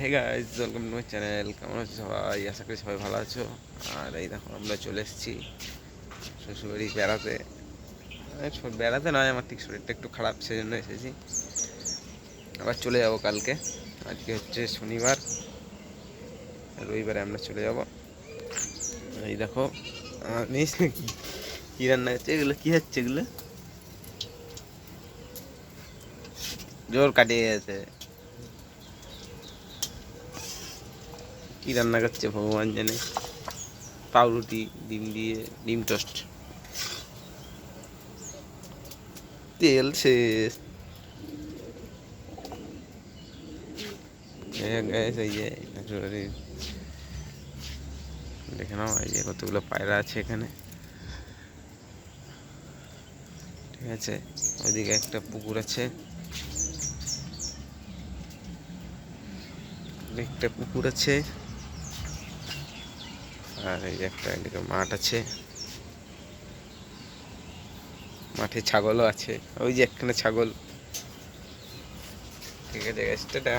Hey guys welcome to my channel কেমন আছো সবাই? আশা করি সবাই ভালো আছো। আর এই দেখো, আমরা চলে এসেছি শ্বশুরবাড়ি বেড়াতে। বেড়াতে নয়, আমার ঠিক শরীরটা একটু খারাপ, সেজন্য এসেছি। আবার চলে যাব কালকে। আজকে হচ্ছে শনিবার। রবিবারে আমরা চলে যাব। এই দেখো নিস নাকি? কী রান্না হচ্ছে এগুলো? কী হচ্ছে এগুলো? জোর কাটিয়ে গেছে। কি রান্না করছে ভগবান জানে? পাউরুটি, ডিম দিয়ে, ডিম টোস্ট। তেল শেষ। দেখে নাও, এই যে কতগুলো পায়রা আছে এখানে। ঠিক আছে, ওইদিকে একটা পুকুর আছে। একটা পুকুর আছে। আর এই একটা এদিকে মাঠ আছে। মাঠে ছাগলও আছে। ওই যে একখানে ছাগল। ঠিক আছে টাটা।